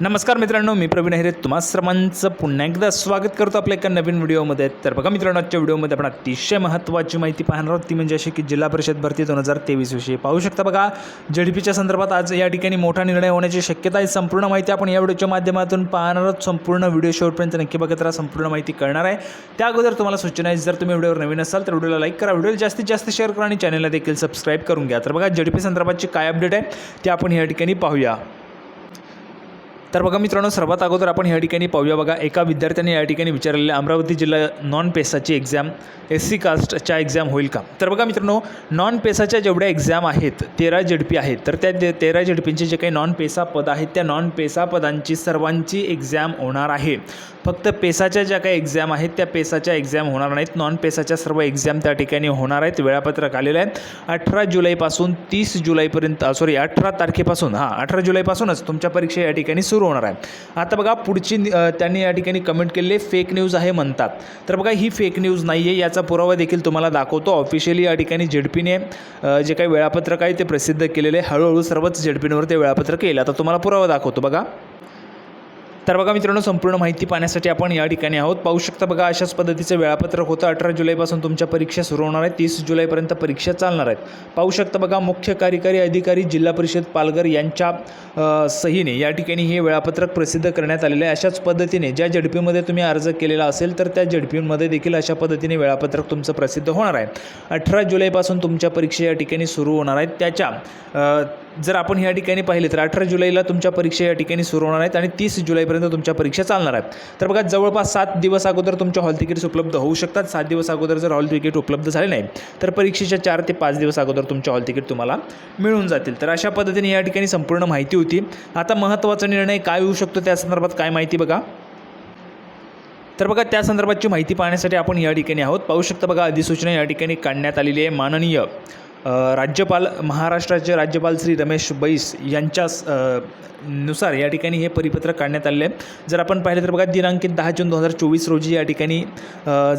नमस्कार मित्रांनो मी प्रवीण अहिरे तुम्हा सर्वांचं पुन्हा एकदा स्वागत करतो आपल्या एका नवीन व्हिडिओमध्ये. तर बघा मित्रांनो आजच्या व्हिडिओमध्ये आपण अतिशय महत्त्वाची माहिती पाहणार आहोत. ती म्हणजे अशी की जिल्हा परिषद भरती दोन हजार तेवीसविषयी पाहू शकता बघा जेडपीच्या संदर्भात आज या ठिकाणी मोठा निर्णय होण्याची शक्यता आहे. संपूर्ण माहिती आपण या व्हिडिओच्या माध्यमातून पाहणार आहोत. संपूर्ण व्हिडिओ शेवटपर्यंत नक्की बघत राहा. संपूर्ण माहिती कळणार आहे. त्या अगोदर तुम्हाला सूचना आहे जर तुम्ही व्हिडिओवर नवीन असाल तर व्हिडिओला लाईक करा. व्हिडिओला जास्तीत जास्त शेअर करा आणि चॅनलला देखील सबस्क्राईब करून घ्या. तर बघा जेडपी संदर्भातची काय अपडेट आहे ते आपण या ठिकाणी पाहूया. तर बघा मित्रांनो सर्वात अगोदर आपण या ठिकाणी पाहूया. बघा एका विद्यार्थ्याने या ठिकाणी विचारलेले अमरावती जिल्हा नॉन पेसाची एक्झाम एस सी कास्टच्या एक्झाम होईल का? तर बघा मित्रांनो नॉन पेसाच्या जेवढ्या एक्झाम आहेत तेरा जेडपी आहेत. तर त्या तेरा जेडपींचे जे काही नॉन पेसा पद आहेत त्या नॉन पेसा पदांची सर्वांची एक्झाम होणार आहे. फक्त पेसाच्या ज्या काही एक्झाम आहेत त्या पेसाच्या एक्झाम होणार नाहीत. नॉन पेसाच्या सर्व एक्झाम त्या ठिकाणी होणार आहेत. वेळापत्रक आलेलं आहे. अठरा जुलैपासून तीस जुलैपर्यंत सॉरी अठरा तारखेपासून हां अठरा जुलैपासूनच तुमच्या परीक्षा या ठिकाणी सुरू होणार आहे. आता बघा पुढची त्यांनी या ठिकाणी कमेंट केलेले फेक न्यूज आहे म्हणतात. तर बघा ही फेक न्यूज नाही आहे याचा पुरावा देखील तुम्हाला दाखवतो. ऑफिशियली या ठिकाणी झेडपीने जे काही वेळापत्रक आहे ते प्रसिद्ध केलेले हळूहळू सर्वच झेडपींवर ते वेळापत्रक येईल. आता तुम्हाला पुरावा दाखवतो बघा. तर बघा मित्रांनो संपूर्ण माहिती पाहण्यासाठी आपण या ठिकाणी आहोत. पाहू शकता बघा अशाच पद्धतीचं वेळापत्रक होतं. अठरा जुलैपासून तुमच्या परीक्षा सुरू होणार आहेत. तीस जुलैपर्यंत परीक्षा चालणार आहेत. पाहू शकता बघा मुख्य कार्यकारी अधिकारी जिल्हा परिषद पालघर यांच्या सहीने या ठिकाणी हे वेळापत्रक प्रसिद्ध करण्यात आलेलं आहे. अशाच पद्धतीने ज्या झडपीमध्ये तुम्ही अर्ज केलेला असेल तर त्या झडपींमध्ये देखील अशा पद्धतीने वेळापत्रक तुमचं प्रसिद्ध होणार आहे. अठरा जुलैपासून तुमच्या परीक्षा या ठिकाणी सुरू होणार आहेत. त्याच्या जर आपण या ठिकाणी पाहिले तर अठरा जुलैला तुमच्या परीक्षा या ठिकाणी सुरू होणार आहेत आणि तीस जुलैपर्यंत तुमच्या परीक्षा चालणार आहेत. तर बघा जवळपास सात दिवस अगोदर तुमच्या हॉल तिकीट्स उपलब्ध होऊ शकतात. सात दिवस अगोदर जर हॉल तिकीट उपलब्ध झाले नाही तर परीक्षेच्या चार ते पाच दिवस अगोदर तुमच्या हॉल तिकीट तुम्हाला मिळून जातील. तर अशा पद्धतीने या ठिकाणी संपूर्ण माहिती होती. आता महत्त्वाचा निर्णय काय होऊ शकतो त्या संदर्भात काय माहिती बघा? तर बघा त्या संदर्भातची माहिती पाहण्यासाठी आपण या ठिकाणी आहोत. पाहू शकता बघा अधिसूचना या ठिकाणी काढण्यात आलेली आहे. माननीय राज्यपाल महाराष्ट्राचे राज्यपाल श्री रमेश बैस यांच्या नुसार या ठिकाणी हे परिपत्रक काढण्यात आले आहे. जर आपण पाहिलं तर बघा दिनांकित दहा जून दोन हजार चोवीस रोजी या ठिकाणी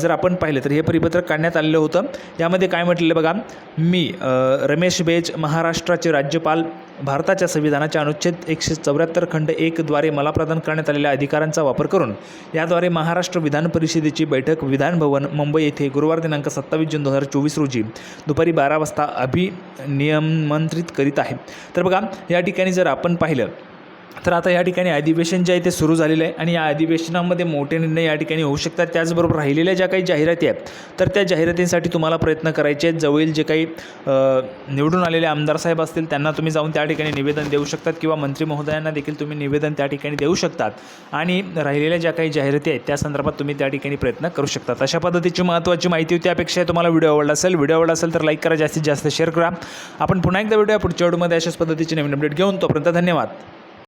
जर आपण पाहिलं तर हे परिपत्रक काढण्यात आलेलं होतं. यामध्ये काय म्हटलेलं बघा मी रमेश बेज महाराष्ट्राचे राज्यपाल भारताच्या संविधानाच्या अनुच्छेद एकशे चौऱ्याहत्तर खंड एकद्वारे मला प्रदान करण्यात आलेल्या अधिकारांचा वापर करून याद्वारे महाराष्ट्र विधान परिषदेची बैठक विधानभवन मुंबई येथे गुरुवार दिनांक सत्तावीस जून दोन हजार चोवीस रोजी दुपारी बारा वाजता अभिनियमंत्रित करीत आहे. तर बघा या ठिकाणी जर आपण पाहिलं तर आता या ठिकाणी अधिवेशन जे आहे ते सुरू झालेलं आहे आणि या अधिवेशनामध्ये मोठे निर्णय या ठिकाणी होऊ शकतात. त्याचबरोबर राहिलेल्या ज्या काही जाहिराती आहेत तर त्या जाहिरातींसाठी तुम्हाला प्रयत्न करायचे आहेत. जवळील जे काही निवडून आलेले आमदार साहेब असतील त्यांना तुम्ही जाऊन त्या ठिकाणी निवेदन देऊ शकतात किंवा मंत्री महोदयांना देखील तुम्ही निवेदन त्या ठिकाणी देऊ शकतात. आणि राहिलेल्या ज्या काही जाहिराती आहेत त्या संदर्भात तुम्ही त्या ठिकाणी प्रयत्न करू शकतात. अशा पद्धतीची महत्त्वाची माहिती होती. त्यापेक्षा तुम्हाला व्हिडिओ आवडला असेल व्हिडिओ आवडला असेल तर लाईक करा जास्तीत जास्त शेअर करा. आपण पुन्हा एकदा व्हिडिओ पुढच्या व्हिडिओमध्ये अशाच पद्धतीची नवीन अपडेट घेऊन तोपर्यंत धन्यवाद.